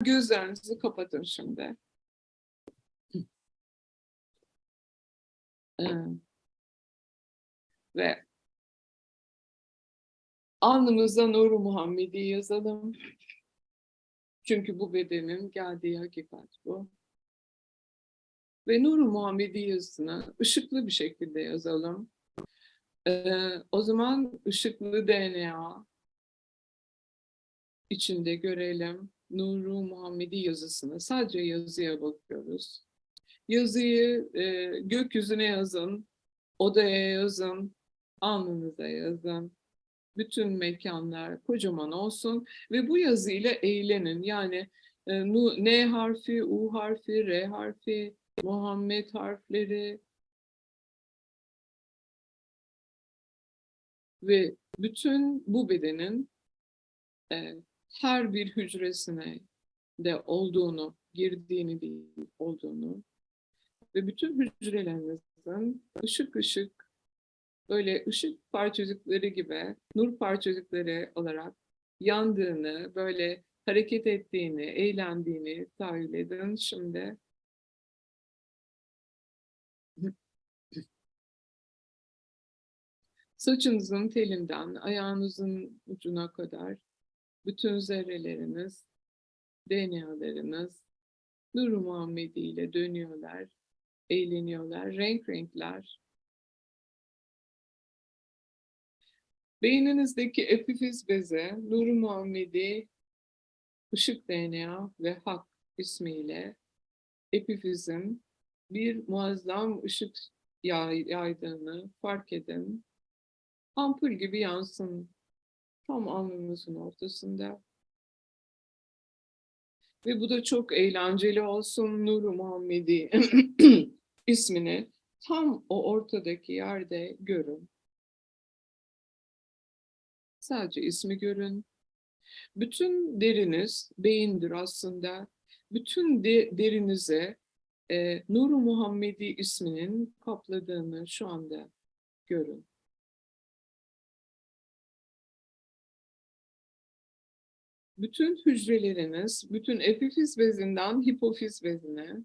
gözlerinizi kapatın şimdi. Ee, Ve alnımıza Nur-u Muhammedi yazalım. Çünkü bu bedenin geldiği hakikat bu. Ve Nur-u Muhammedi yazısını ışıklı bir şekilde yazalım. Ee, o zaman ışıklı DNA içinde görelim. Nuru Muhammedi yazısını. Sadece yazıya bakıyoruz. Yazıyı e, gökyüzüne yazın, odaya yazın, alnınıza yazın. Bütün mekanlar kocaman olsun ve bu yazıyla eğlenin. Yani e, N harfi, U harfi, R harfi, Muhammed harfleri ve bütün bu bedenin e, her bir hücresine de olduğunu, girdiğini değil, olduğunu ve bütün hücrelerinizin ışık ışık böyle ışık parçacıkları gibi, nur parçacıkları olarak yandığını, böyle hareket ettiğini, eğlendiğini tahayyül edin şimdi. Saçınızın telinden ayağınızın ucuna kadar bütün zerreleriniz, DNA'larınız Nur-u Muhammedi ile dönüyorlar, eğleniyorlar, renk renkler. Beyninizdeki epifiz beze Nur-u Muhammedi ışık DNA ve hak ismiyle epifizin bir muazzam ışık yay- yaydığını fark edin. Ampul gibi yansın tam alnımızın ortasında. Ve bu da çok eğlenceli olsun Nur-u Muhammedi ismini tam o ortadaki yerde görün. Sadece ismi görün. Bütün deriniz beyindir aslında. Bütün de, derinize e, Nur-u Muhammedi isminin kapladığını şu anda görün. Bütün hücreleriniz, bütün epifiz bezinden hipofiz bezine,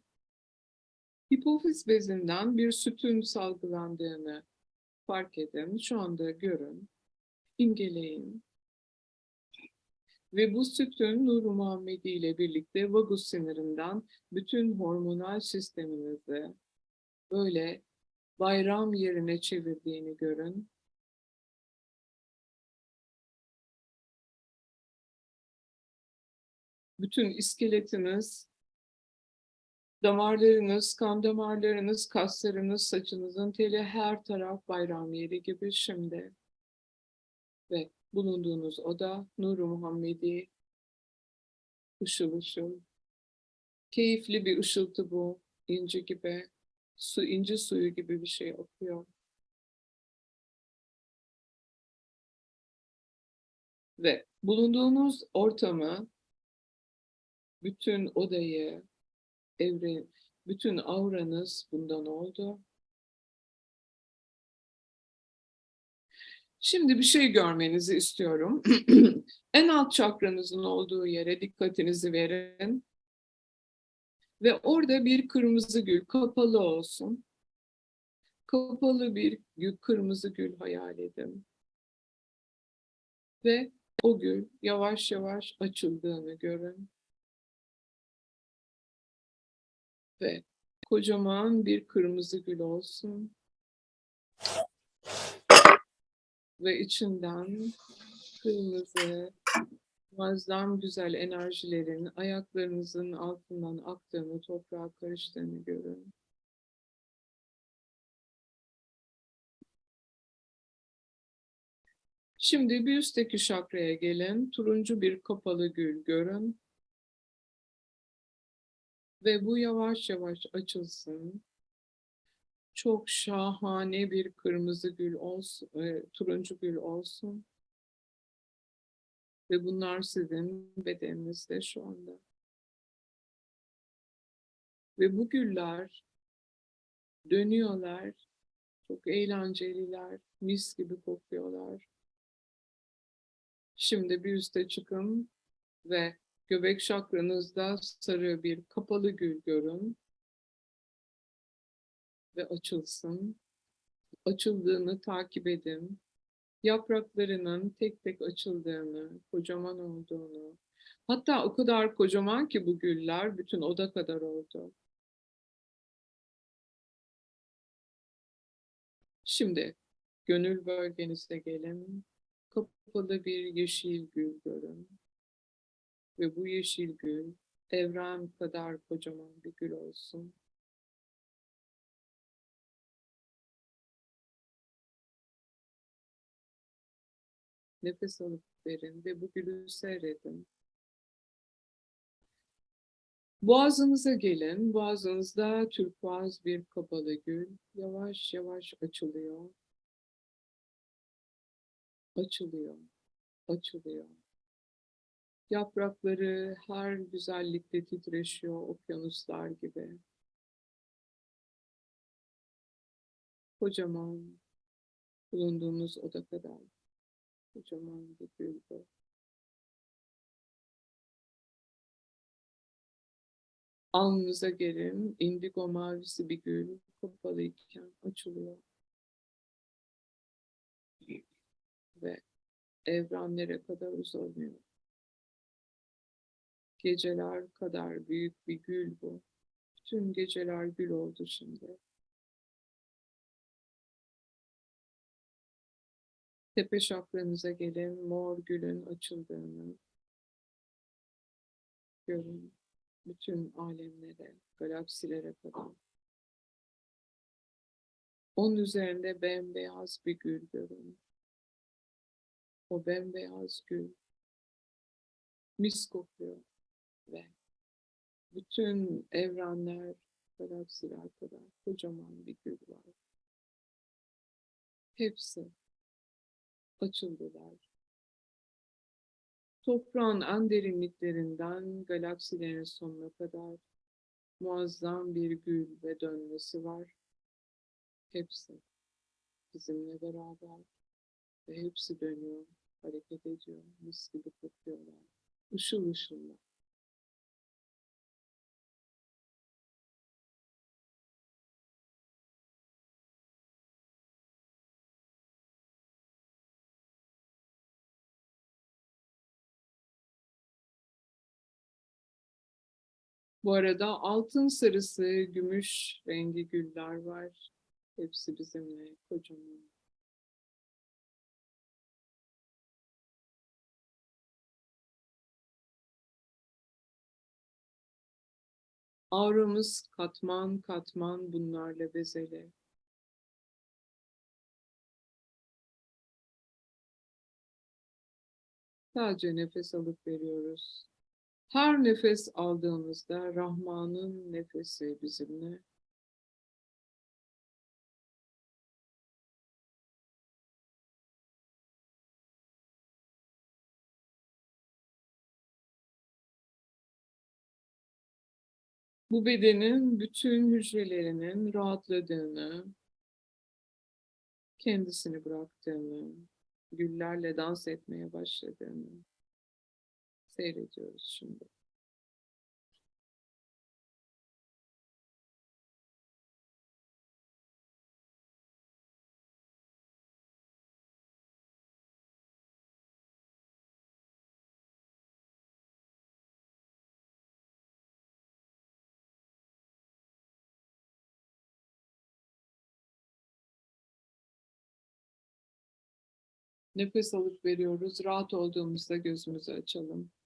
hipofiz bezinden bir sütün salgılandığını fark edin. Şu anda görün, imgeleyin. Ve bu sütün Nur Muhammedi ile birlikte vagus sinirinden bütün hormonal sisteminizi böyle bayram yerine çevirdiğini görün. Bütün iskeletiniz, damarlarınız, kan damarlarınız, kaslarınız, saçınızın teli her taraf bayram yeri gibi şimdi. Ve bulunduğunuz oda Nur-u Muhammedi ışıl ışıl. Keyifli bir ışıltı bu. inci gibi, su inci suyu gibi bir şey akıyor. Ve bulunduğunuz ortamı bütün odayı, evren, bütün auranız bundan oldu. Şimdi bir şey görmenizi istiyorum. en alt çakranızın olduğu yere dikkatinizi verin. Ve orada bir kırmızı gül kapalı olsun. Kapalı bir gül, kırmızı gül hayal edin. Ve o gül yavaş yavaş açıldığını görün. Ve kocaman bir kırmızı gül olsun. Ve içinden kırmızı, muazzam güzel enerjilerin ayaklarınızın altından aktığını, toprağa karıştığını görün. Şimdi bir üstteki şakraya gelin. Turuncu bir kapalı gül görün. Ve bu yavaş yavaş açılsın. Çok şahane bir kırmızı gül olsun, e, turuncu gül olsun. Ve bunlar sizin bedeninizde şu anda. Ve bu güller dönüyorlar. Çok eğlenceliler, mis gibi kokuyorlar. Şimdi bir üste çıkın ve Göbek şakranızda sarı bir kapalı gül görün. Ve açılsın. Açıldığını takip edin. Yapraklarının tek tek açıldığını, kocaman olduğunu, hatta o kadar kocaman ki bu güller bütün oda kadar oldu. Şimdi gönül bölgenize gelin. Kapalı bir yeşil gül görün. Ve bu yeşil gül evren kadar kocaman bir gül olsun. Nefes alıp verin ve bu gülü seyredin. Boğazınıza gelin. Boğazınızda türkuaz bir kapalı gül yavaş yavaş açılıyor. Açılıyor. Açılıyor. Yaprakları her güzellikte titreşiyor okyanuslar gibi. Kocaman bulunduğunuz oda kadar. Kocaman bir gül bu. Alnınıza gelin, indigo mavisi bir gül kapalıyken açılıyor. Ve evrenlere kadar uzanıyor. Geceler kadar büyük bir gül bu. Bütün geceler gül oldu şimdi. Tepe şakranıza gelin, mor gülün açıldığını görün. Bütün alemlere, galaksilere kadar. Onun üzerinde bembeyaz bir gül görün. O bembeyaz gül mis kokuyor ve bütün evrenler, galaksiler kadar kocaman bir gül var. Hepsi açıldılar. Toprağın en derinliklerinden galaksilerin sonuna kadar muazzam bir gül ve dönmesi var. Hepsi bizimle beraber ve hepsi dönüyor, hareket ediyor, mis gibi kokuyorlar, ışıl ışıllar. Bu arada altın sarısı, gümüş rengi güller var. Hepsi bizimle kocaman. Auramız katman katman bunlarla bezeli. Sadece nefes alıp veriyoruz. Her nefes aldığımızda Rahman'ın nefesi bizimle. Bu bedenin bütün hücrelerinin rahatladığını, kendisini bıraktığını, güllerle dans etmeye başladığını seyrediyoruz şimdi. Nefes alıp veriyoruz. Rahat olduğumuzda gözümüzü açalım.